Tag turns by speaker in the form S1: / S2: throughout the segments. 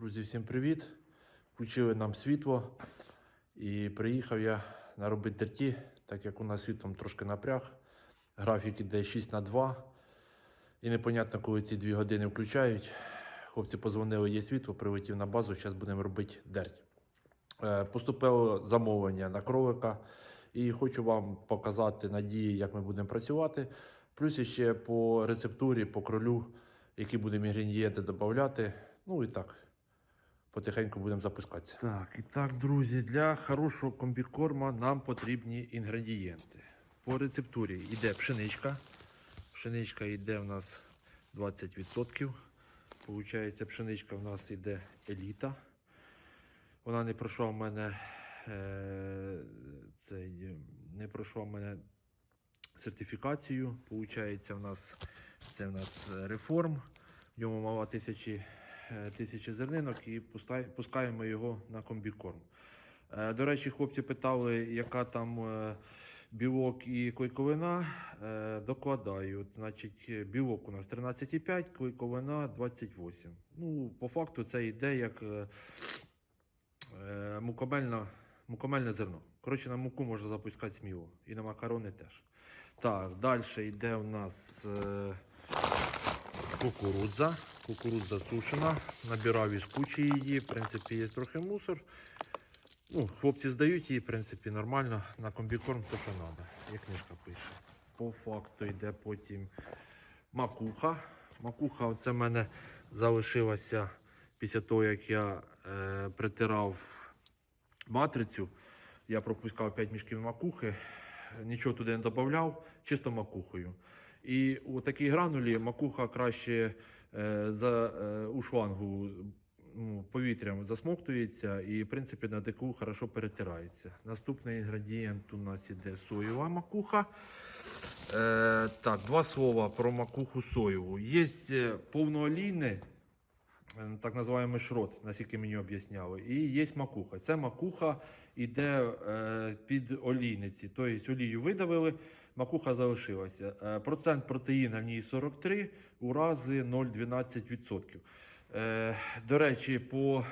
S1: Друзі, всім привіт! Включили нам світло і приїхав я наробити дерті, так як у нас світлом трошки напряг. Графік іде 6 на 2. І непонятно, коли ці 2 години включають. Хлопці позвонили, є світло, прилетів на базу, зараз будемо робити дерть. Е, Поступило замовлення на кролика і хочу вам показати надії, як ми будемо працювати. Плюс ще по рецептурі, по кролю, які будемо інгредієнти додати. Ну і так, потихеньку будемо запускатися. Так, і так, друзі, для хорошого комбікорма нам потрібні інгредієнти. По рецептурі йде пшеничка. Пшеничка йде в нас 20%. Получається, пшеничка в нас йде еліта. Вона не пройшла в мене е, цей, не пройшла в мене сертифікацію. Получається, в нас це в нас реформ. В ньому мало тисячі, тисячі зернинок і пускаємо його на комбікорм. Е, До речі, хлопці питали, яка там е, білок і клейковина. Е, Докладаю. Значить, е, білок у нас 13,5, клейковина 28. Ну, по факту це йде як е, е, мукомельна, мукомельне зерно. Коротше, на муку можна запускати сміло. І на макарони теж. Так, далі йде у нас е, кукурудза. Кукурудза сушена. Набирав із кучі її. В принципі, є трохи мусор. Ну, хлопці здають її, в принципі, нормально. На комбікорм то, що треба, як книжка пише. По факту йде потім макуха. Макуха це в мене залишилася після того, як я е, притирав матрицю. Я пропускав 5 мішків макухи, нічого туди не додавав, чисто макухою. І у такій гранулі макуха краще за, е, у шлангу ну, повітрям засмоктується і, в принципі, на дику хорошо перетирається. Наступний інгредієнт у нас іде соєва макуха. Е, так, два слова про макуху соєву. Є е, повноолійне, е, так називаємо шрот, наскільки мені об'ясняли. І є макуха. Це макуха йде е, під олійниці. Тобто олію видавили, макуха залишилася. Е, процент протеїна в ній 43, урази 0,12%. Е, до речі, по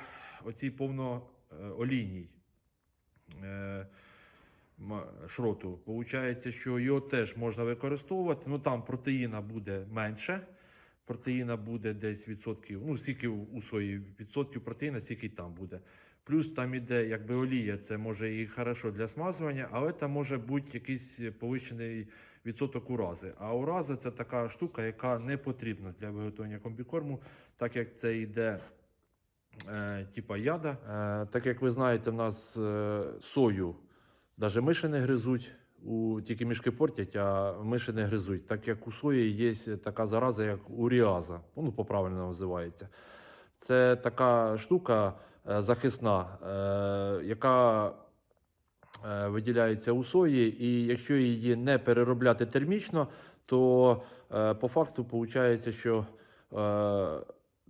S1: оцій повноолійній е, шроту, виходить, що його теж можна використовувати. Ну там протеїна буде менше. Протеїна буде десь відсотків, ну скільки у у сої відсотків протеїна, скільки там буде. Плюс там іде якби олія, це може і хорошо для смазування, але там може бути якийсь повищений відсоток урази. А ураза це така штука, яка не потрібна для виготовлення комбікорму, так як це йде е, типа яда. Е, так як ви знаєте, в нас е, сою навіть миші не гризуть. У, тільки мішки портять, а миші не гризуть. Так як у сої є така зараза, як уріаза, ну по-правильно називається. Це така штука захисна, е, яка е, виділяється у сої, і якщо її не переробляти термічно, то е, по факту виходить, що е,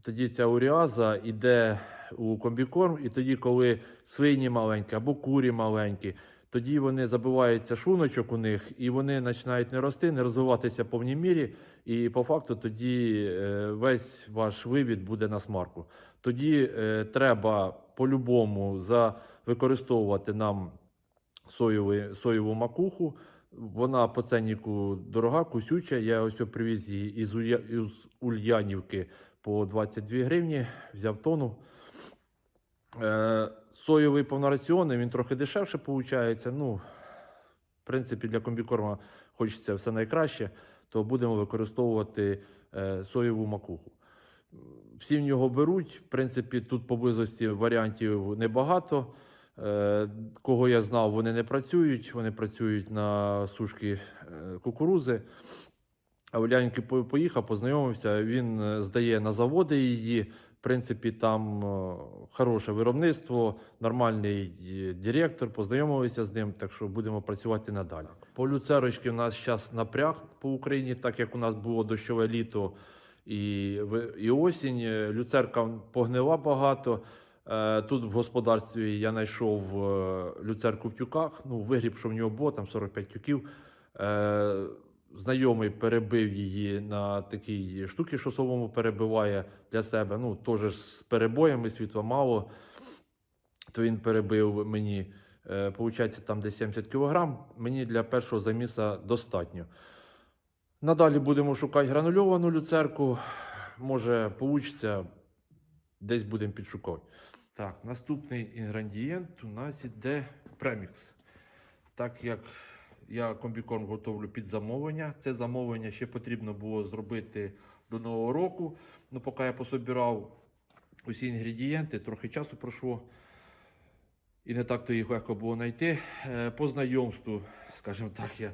S1: тоді ця уріаза йде у комбікорм, і тоді, коли свині маленькі або курі маленькі, тоді вони забивається шлуночок у них, і вони починають не рости, не розвиватися в повній мірі. І по факту тоді е, весь ваш вивід буде на смарку. Тоді е, треба по-любому використовувати нам соєву, соєву макуху. Вона по ценнику дорога, кусюча. Я ось привіз її із, Улья- із Ульянівки по 22 гривні, взяв тону. Е, соєвий повнораціонний, він трохи дешевше виходить. Ну, в принципі, для комбікорма хочеться все найкраще, то будемо використовувати е, соєву макуху. Всі в нього беруть. В принципі, тут поблизості варіантів небагато. Е, Кого я знав, вони не працюють. Вони працюють на сушки е, кукурузи. А Уляньки поїхав, познайомився. Він е, здає на заводи її. В принципі, там хороше виробництво, нормальний директор, познайомилися з ним, так що будемо працювати надалі. По люцерочки у нас зараз напряг по Україні, так як у нас було дощове літо і, і осінь. Е, Люцерка погнила багато. Е, Тут в господарстві я знайшов е, люцерку в тюках. Ну, вигріб, що в нього було, там 45 тюків. Знайомий перебив її на такій штуці, що солому перебиває для себе. Ну, теж з перебоями світла мало. То він перебив мені, получається, там десь 70 кг. Мені для першого заміса достатньо. Надалі будемо шукати гранульовану люцерку. Може, вийде, десь будемо підшукати. Так, наступний інгредієнт у нас іде премікс. Так як я комбікорм готовлю під замовлення, це замовлення ще потрібно було зробити до Нового року. Ну, поки я пособирав усі інгредієнти, трохи часу пройшло. І не так то їх легко було знайти. Е, По знайомству, скажімо так, я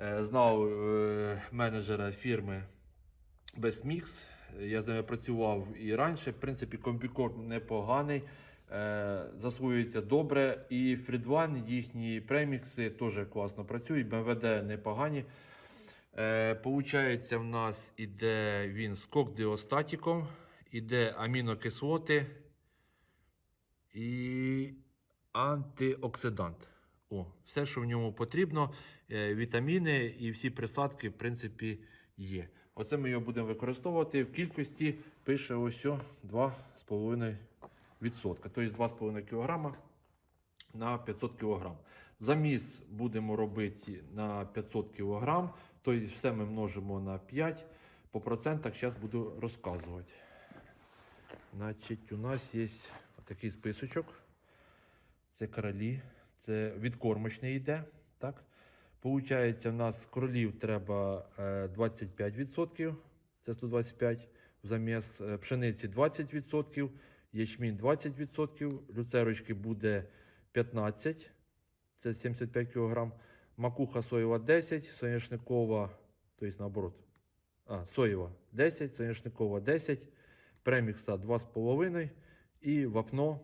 S1: знав е, менеджера фірми Bestmix. Я з ними працював і раніше. В принципі, комбікорм непоганий, е, засвоюється добре. І Фрідван, їхні премікси теж класно працюють. БМВД непогані. Е, Получається, в нас іде він з кокдіостатіком, іде амінокислоти і антиоксидант. О, все, що в ньому потрібно, е, вітаміни і всі присадки, в принципі, є. Оце ми його будемо використовувати. В кількості пише ось 2,5%. Тобто 2,5 кг на 500 кг. Заміс будемо робити на 500 кг. Тобто все ми множимо на 5. По процентах зараз буду розказувати. Значить, у нас є такий списочок. Це королі. Це відкормочний йде. Так? Получається, в нас кролів треба е, 25%, це 125 в заміс е, пшениці 20%, ячмінь 20%, люцерочки буде 15, це 75 кг, макуха соєва 10, соняшникова, тобто наоборот, а, соєва 10, соняшникова 10, премікса 2,5 і вапно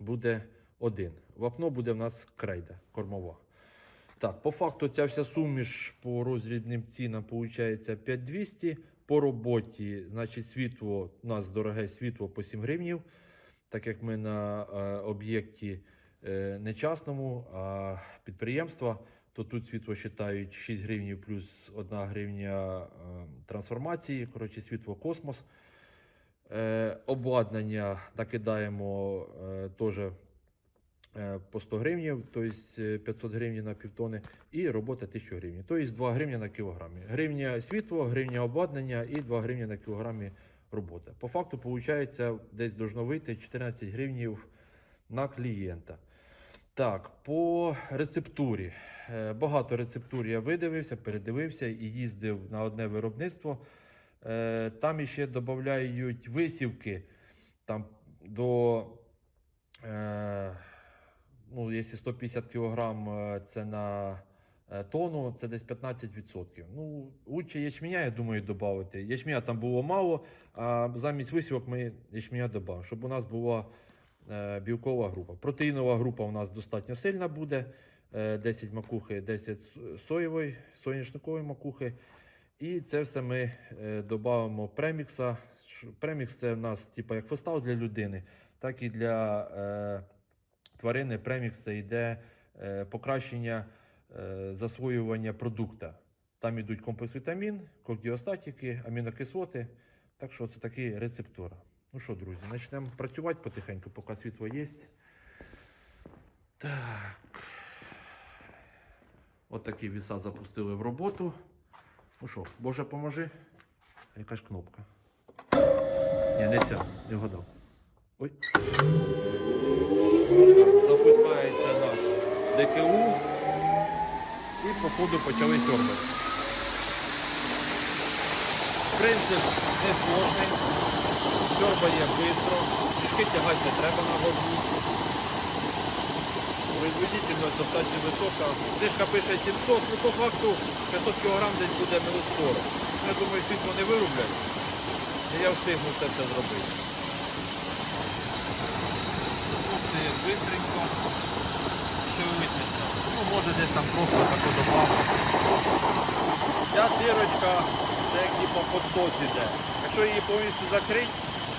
S1: буде 1. Вапно буде в нас крейда кормова. Так, по факту ця вся суміш по розрібним цінам виходить 5200. По роботі, значить, світло, у нас дороге світло по 7 гривнів, так як ми на е, об'єкті е, не частному, а підприємства, то тут світло вважають 6 гривнів плюс 1 гривня е, трансформації, коротше, світло космос. Е, обладнання накидаємо е, теж по 100 гривень, тобто 500 гривень на півтони, і робота 1000 гривень, тобто 2 гривні на кілограмі. Гривня світло, гривня обладнання і 2 гривні на кілограмі робота. По факту, виходить, десь должно вийти 14 гривнів на клієнта. Так, по рецептурі. Е, Багато рецептур я видивився, передивився і їздив на одне виробництво. Е, Там іще додають висівки там, до, е, ну, якщо 150 кг це на е, тонну, це десь 15%. Ну, лучше ячменя, я думаю, додати. Ячменя там було мало, а замість висівок ми ячменя додамо, щоб у нас була е, білкова група. Протеїнова група у нас достатньо сильна буде. Е, 10 макухи, 10 соєвої, соняшникової макухи. І це все ми е, додамо премікса. Премікс це в нас типу, як фостав для людини, так і для е, тварини. Премікс це йде е, покращення е, засвоювання продукту. Там йдуть комплекс вітамін, кокдіостатики, амінокислоти. Так що це такі рецептура. Ну що, друзі, почнемо працювати потихеньку, поки світло є. Так. От віса запустили в роботу. Ну що, Боже, поможи. Якась кнопка. Ні, не ця, не вгадав. Ой. Запускається наш ДКУ. І походу почали сьорбати. Принцип не сложний. Сьорбає швидко. Трішки тягати не треба на вагу. Производительність достатньо висока. Книжка пише 700, ну по факту 500 кг десь буде минус 40. Я думаю, світло не вироблять. І я встигну це все зробити. Швидко. Ще. Ну, може десь там просто тако добавити. Ця дирочка, це як типа подсос іде. Якщо її повністю закрити,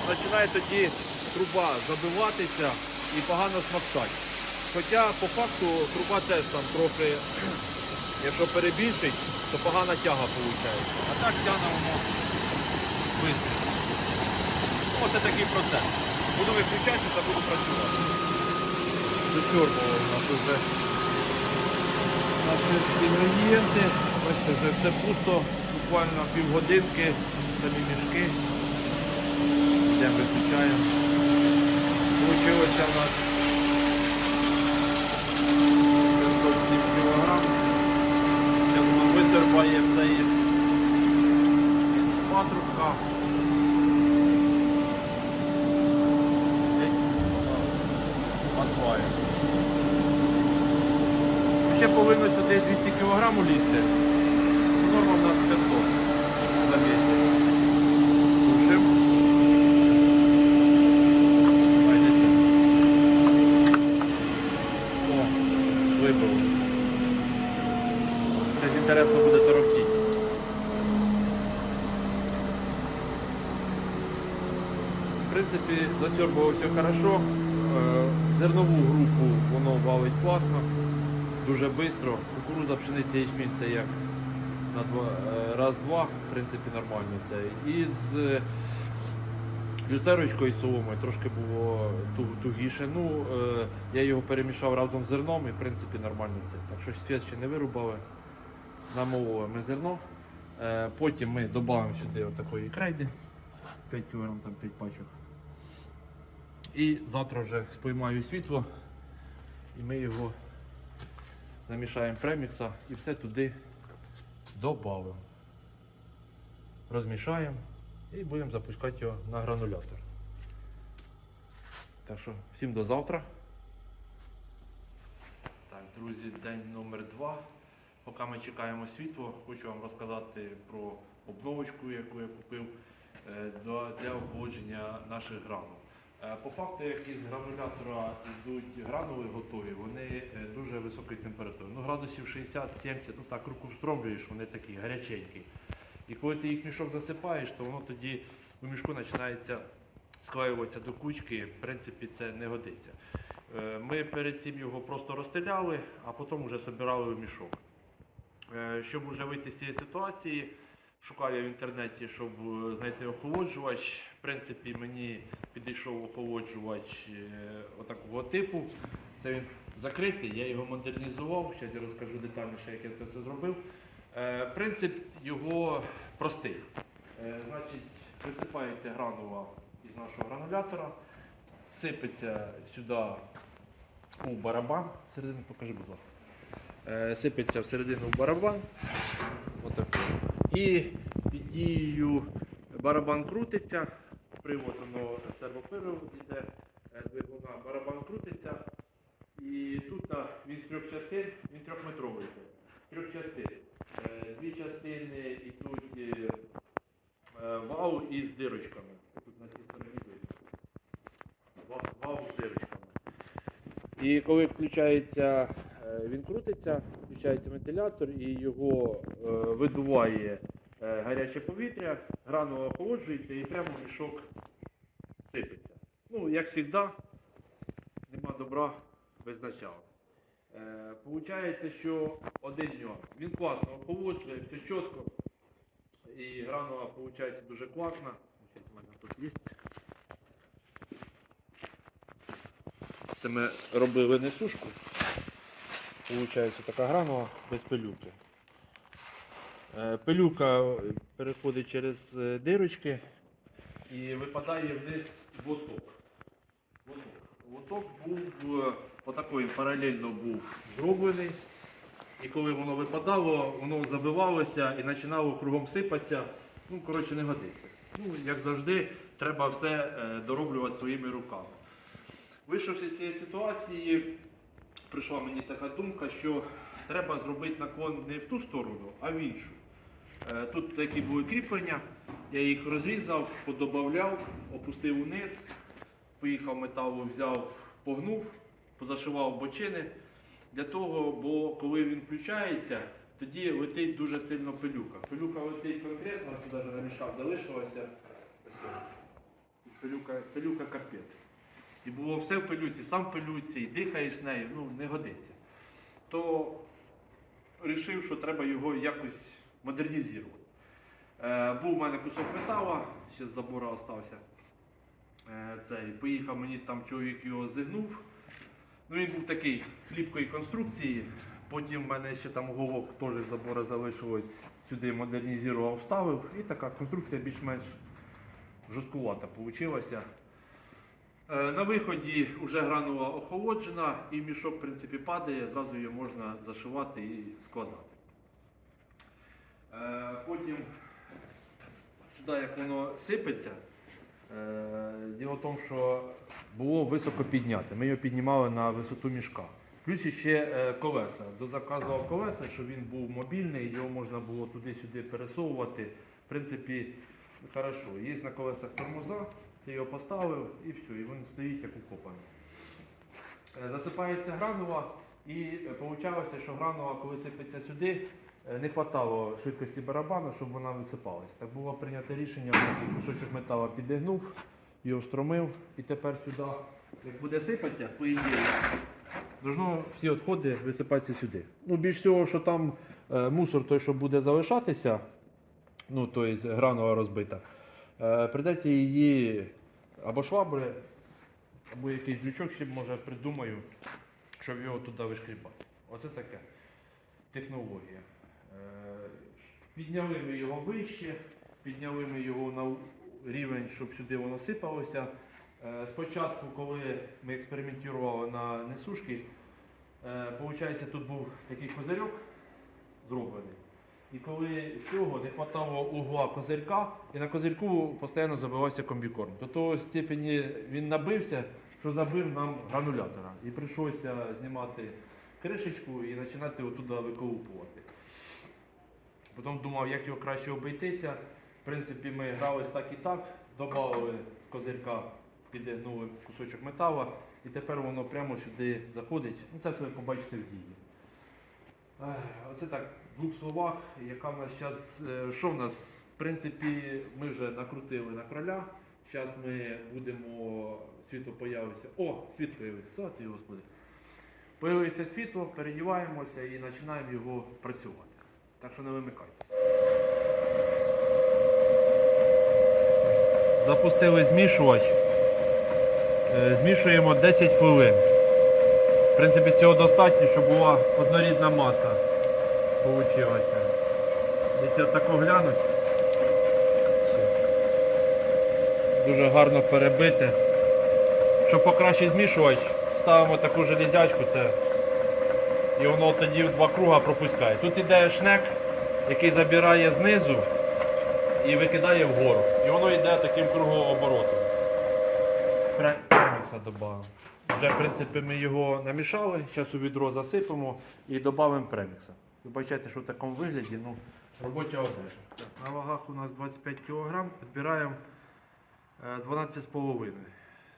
S1: починає тоді труба забиватися і погано смоктати. Хоча по факту труба теж там трохи, якщо перебільшить, то погана тяга виходить. А так тягне воно швидко. Оце такий процес. Буду виключатися та буду працювати. Засьорбував у нас вже наші інгредієнти. Бачите, вже все пусто, буквально півгодинки, самі мішки. Йдемо виключаємо. Получилося у нас 7 кг. Це воно витерпає все із патрубка. Десь осваює. Ще повинно сюди 200 кг лізти. Норма в нас 500 за місяць. Тушим. Бачите? О, вибило. Щось інтересно буде торохтіти. В принципі, засьорбував все хорошо. Е, Зернову групу воно валить класно, дуже швидко. Кукуруза, пшениця, ячмінь це як на два, е, раз-два, в принципі, нормально це. І з е, люцерочкою і соломою трошки було тугіше. Ну, е, я його перемішав разом з зерном і в принципі нормально це. Так що світ ще не вирубали. Намололи ми зерно. Потім ми додаємо сюди отакої крейди. 5 кг, там 5 пачок. І завтра вже споймаю світло і ми його намішаємо премікса і все туди додамо. Розмішаємо і будемо запускати його на гранулятор. Так що всім до завтра. Так, друзі, день номер два. Поки ми чекаємо світло, хочу вам розказати про обновочку, яку я купив е, для охолодження наших гранул. Е, По факту, як із гранулятора йдуть гранули готові, вони е, дуже високої температури. Ну, градусів 60-70, ну так руку встромлюєш, вони такі гаряченькі. І коли ти їх мішок засипаєш, то воно тоді у мішку починається склеюватися до кучки. В принципі, це не годиться. Е, Ми перед цим його просто розстріляли, а потім вже збирали в мішок. Щоб вже вийти з цієї ситуації, шукав я в інтернеті, щоб е, знайти охолоджувач. В принципі, мені підійшов охолоджувач е, отакого типу. Це він закритий, я його модернізував. Зараз я розкажу детальніше, як я це все зробив. Е, Принцип його простий. Значить, висипається гранула із нашого гранулятора, сипеться сюди у барабан. Середину покажи, будь ласка. Сипеться всередину в барабан. Отако. І під дією барабан крутиться, привод воно сервопривод йде е, двигуна, барабан крутиться. І тут він з трьох частин, він трьохметровий. Трьох частин. Е, Дві частини йдуть е, е, із дирочками. Тут на цій стороні видно. Ва- Вал з дирочками. І коли включається, він крутиться, включається вентилятор і його е, видуває е, гаряче повітря, гранула охолоджується і прямо мішок сипеться. Ну, як завжди, нема добра без начала. Е, Получається, що один нюанс. Він класно охолоджує, все чітко. І гранула виходить дуже класна. У мене тут є. Це ми робили не сушку. Получається така гранула без пилюки. Е, Пилюка переходить через е, дирочки і випадає вниз в лоток. Лоток. Лоток був е, отакий паралельно був зроблений. І коли воно випадало, воно забивалося і починало кругом сипатися. Ну, коротше, не годиться. Ну, як завжди, треба все дороблювати своїми руками. Вийшовши з цієї ситуації, прийшла мені така думка, що треба зробити наклон не в ту сторону, а в іншу. Е, Тут такі були кріплення, я їх розрізав, подобавляв, опустив униз, поїхав металу, взяв, погнув, позашивав бочини. Для того, бо коли він включається, тоді летить дуже сильно пилюка. Пилюка летить конкретно, навіть на мішках залишилося. Пилюка, пилюка капець. І було все в пилюці, сам в пилюці, і дихаєш нею, ну не годиться. То вирішив, що треба його якось модернізувати. Е, був у мене кусок металу, ще з забора остався. Е, поїхав мені там чоловік його зігнув. Ну, він був такий хлібкої конструкції. Потім в мене ще там головок теж з забора залишилось. Сюди модернізував, вставив. І така конструкція більш-менш жорсткувата вийшла. Е, На виході вже гранула охолоджена і мішок в принципі падає, зразу її можна зашивати і складати. Е, Потім сюди як воно сипеться, е, діло в тому, що було високо підняте. Ми його піднімали на висоту мішка. Плюс ще колеса. Дозаказував колеса, щоб він був мобільний, його можна було туди-сюди пересовувати. В принципі, хорошо. Є на колесах тормоза, ти його поставив і все, і він стоїть як укопаний. Е, Засипається гранула, і виходить, що гранула, коли сипеться сюди, е, не вистачало швидкості барабану, щоб вона висипалась. Так було прийнято рішення, кусочок металу підігнув, його встромив, і тепер сюди, як буде сипатися, по ідеї, должно всі відходи висипатися сюди. Ну, більш всього, що там е, мусор той, що буде залишатися, ну, тобто гранула розбита, е, придеться її або швабри, або якийсь дрючок ще може придумаю, щоб його туди вишкрібати. Оце таке технологія. Е, Підняли ми його вище, підняли ми його на рівень, щоб сюди воно сипалося. Е, Спочатку, коли ми експериментували на несушки, виходить, тут був такий козирьок зроблений. І коли цього не вистачало угла козирька, і на козирьку постійно забивався комбікорм. До того степені він набився, що забив нам гранулятора. І прийшлося знімати кришечку і починати отуди виколупувати. Потім думав, як його краще обійтися. В принципі, ми грались так і так, додали з козирька, підігнули кусочок металу, і тепер воно прямо сюди заходить. Ну, це все побачите в дії. Оце так, в двох словах, яка в нас зараз, що в нас, в принципі, ми вже накрутили на кроля. Зараз ми будемо, світло появиться. О, світ появився, слава тобі, Господи. Появилося світло, передіваємося і починаємо його працювати. Так що не вимикайте. Запустили змішувач. Е, Змішуємо 10 хвилин. В принципі, цього достатньо, щоб була однорідна маса. Получилася. Десь я тако глянуть. Дуже гарно перебите. Щоб покраще змішувач, ставимо таку железячку, це і воно тоді в два круга пропускає. Тут іде шнек, який забирає знизу і викидає вгору. І воно йде таким кругооборотом. Премікса додаємо. Вже, в принципі, ми його намішали, зараз у відро засипемо і додамо премікса. Ви бачите, що в такому вигляді ну, робоча одежа. Так, На вагах у нас 25 кг, підбираємо е, 12,5 Це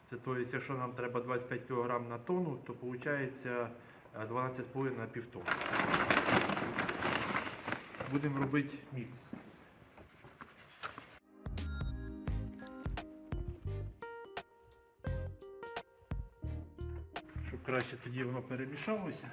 S1: тобто, якщо нам треба 25 кг на тонну, то виходить 12,5 на півтонни. Будемо робити мікс. Щоб краще тоді воно перемішалося.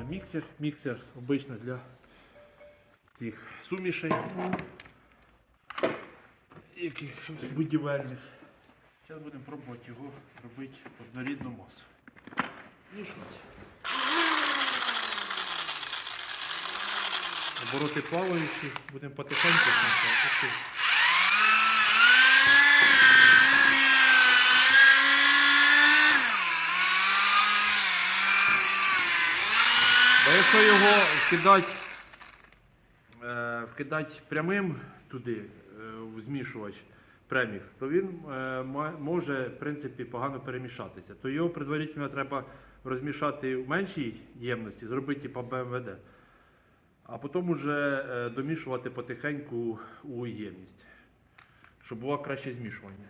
S1: Беремо міксер. Міксер обично для цих сумішей, яких будівельних. Зараз будемо пробувати його робити однорідну масу. Мішувати. Обороти плаваючі, будемо потихеньку. Якщо його вкидати, е, вкидати прямим туди, е, в змішувач премікс, то він е, може в принципі погано перемішатися. То його предварительно треба розмішати в меншій ємності, зробити типа БМВД, а потім уже е, домішувати потихеньку у ємність, щоб було краще змішування.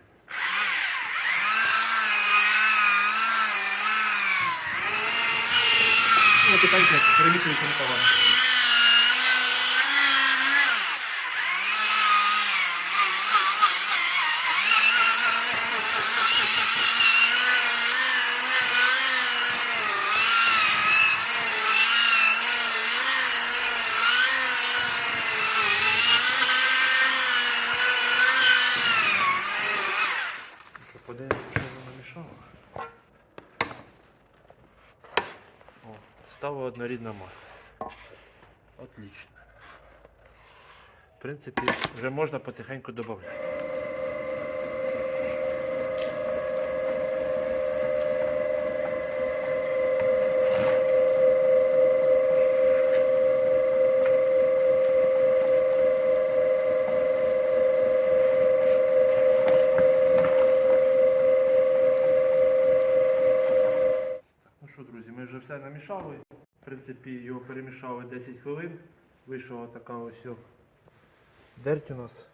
S1: のデザインでこれ見ていくのかは。Однорідна маса. Отлично. В принципі, вже можна потихеньку додати. Ну друзі, ми вже все намішали. В принципі, його перемішали 10 хвилин. Вийшла така ось дерть у нас.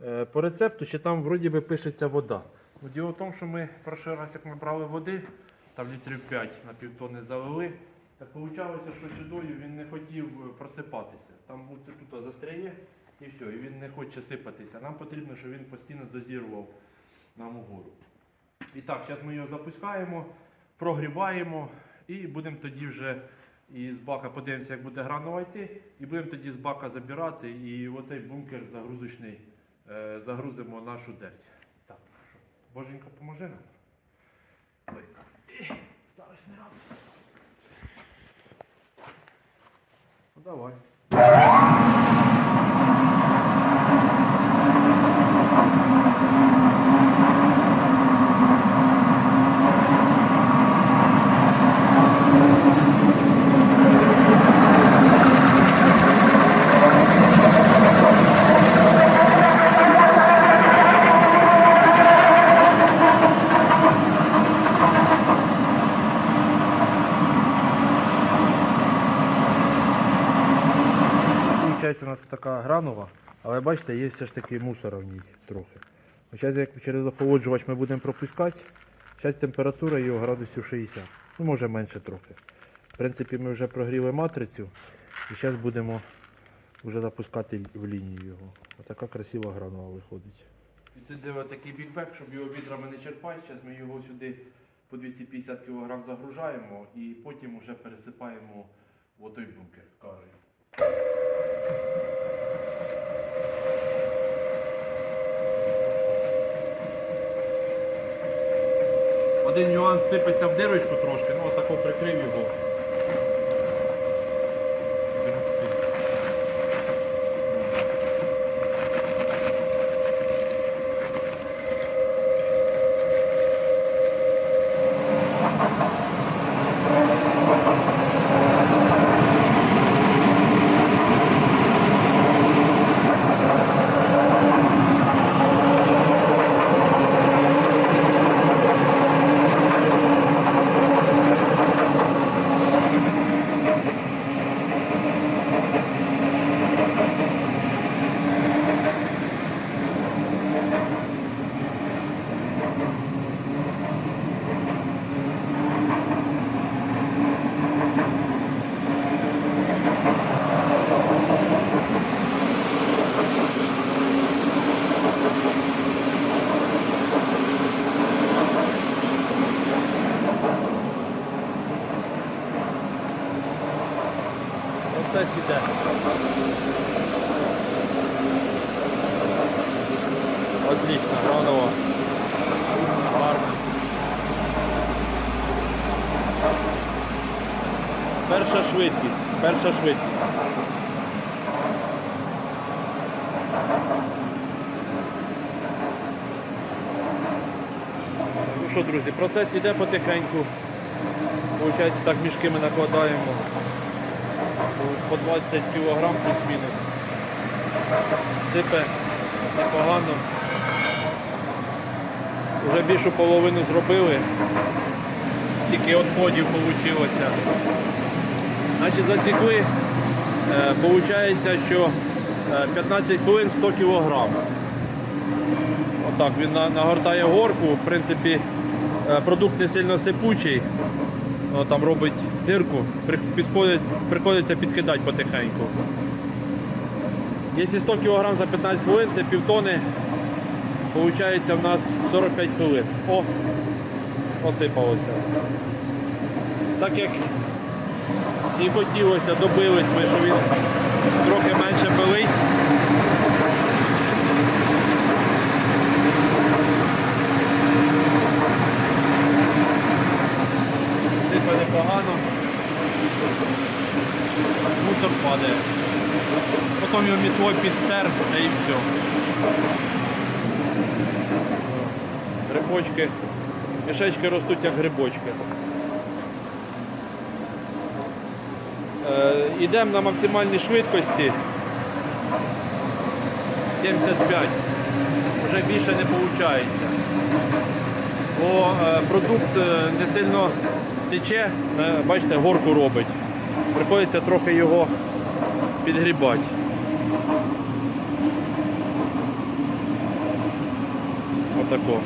S1: Е, По рецепту ще там вроді би пишеться вода. Ну, діло в тому, що ми перший раз, як ми брали води, там літрів 5 на півтони залили, так виходило, що сюдою він не хотів е, просипатися. Там оце тут застряє і все, і він не хоче сипатися. Нам потрібно, щоб він постійно дозірував нам угору. І так, зараз ми його запускаємо, прогріваємо і будемо тоді вже із бака подивимося, як буде гранова йти, і будемо тоді з бака забирати і оцей бункер загрузочний е, загрузимо нашу дерть. Так, що, боженька, поможи нам. Старость не радуйся. Ну давай. Получається у нас така гранова, але бачите, є все ж таки мусора в ній трохи. Зараз як через охолоджувач ми будемо пропускати, зараз температура його градусів 60. Ну може менше трохи. В принципі, ми вже прогріли матрицю і зараз будемо вже запускати в лінію його. Отака красива гранова виходить. І це де такий бікбек, щоб його відрами не черпати. Зараз ми його сюди по 250 кг загружаємо і потім вже пересипаємо в отой бункер карою. Один нюанс сипеться в дирочку трошки, ну отако прикрив його. В принципі. Оце іде. Отлично, гранова. Гарно. Перша швидкість. Перша швидкість. Ну що, друзі, процес іде потихеньку. Получається, так мішки ми накладаємо по 20 кг плюс-мінус. Сипе непогано. Вже більшу половину зробили. Тільки відходів вийшло. Значить, засікли. Е, Получається, що е, 15 хвилин 100 кг. Отак він на- нагортає горку. В принципі, е, продукт не сильно сипучий. Там робить дирку, приходиться підкидати потихеньку. Якщо 100 кг за 15 хвилин, це півтони. Получається в нас 45 хвилин. О, посипалося. Так як і хотілося, добились ми, що він трохи менше пилить. Сипе непогано. Мусор падає. Потім його мітлою підтер та і все. Грибочки. Мішечки ростуть як грибочки. Е, Йдемо на максимальній швидкості. 75. Вже більше не виходить. Бо е, продукт е, не сильно тече, е, бачите, горку робить. Приходиться трохи його підгрібати. Отако.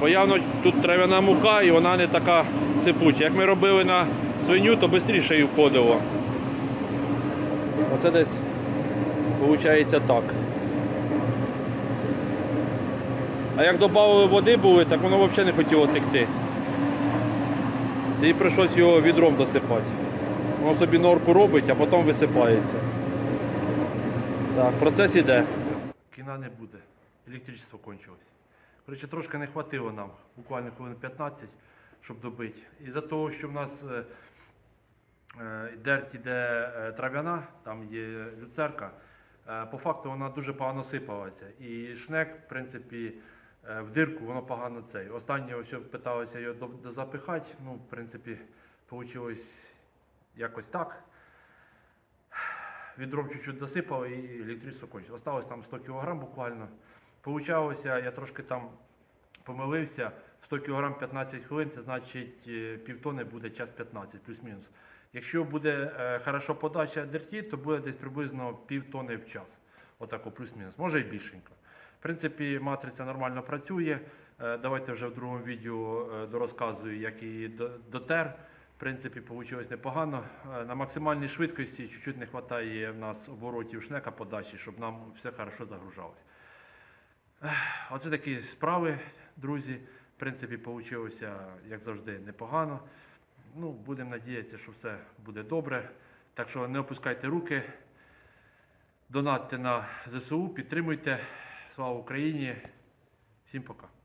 S1: Появно тут трав'яна мука і вона не така сипуча. Як ми робили на свиню, то швидше її входило. Оце десь виходить так. А як додали води були, так воно взагалі не хотіло текти. І прийшлось його відром досипати. Воно собі норку робить, а потім висипається. Так, процес іде. Кіна не буде. Електричество кончилось. Коротше, трошки не хватило нам, буквально хвилин 15, щоб добити. І за того, що в нас е, дерть іде е, трав'яна, там є люцерка, е, по факту вона дуже погано сипалася. І шнек, в принципі, е, в дирку воно погано цей. Останнє ось питалося його до- дозапихати, ну, в принципі, вийшло якось так. Відром чуть-чуть досипав і електричество кончилось. Осталось там 100 кг буквально. Получалося, я трошки там помилився. 100 кг 15 хвилин, це значить півтони буде час 15, плюс-мінус. Якщо буде е, хорошо подача дерті, то буде десь приблизно півтони в час. Отако, плюс-мінус. Може і більшенько. В принципі, матриця нормально працює. Е, Давайте вже в другому відео е, дорозказую, як її дотер. В принципі, вийшло непогано. На максимальній швидкості чуть-чуть не вистачає в нас оборотів шнека подачі, щоб нам все хорошо загружалось. Оце такі справи, друзі. В принципі, вийшло, як завжди, непогано. Ну, будемо надіятися, що все буде добре. Так що не опускайте руки, донатьте на ЗСУ, підтримуйте. Слава Україні! Всім пока!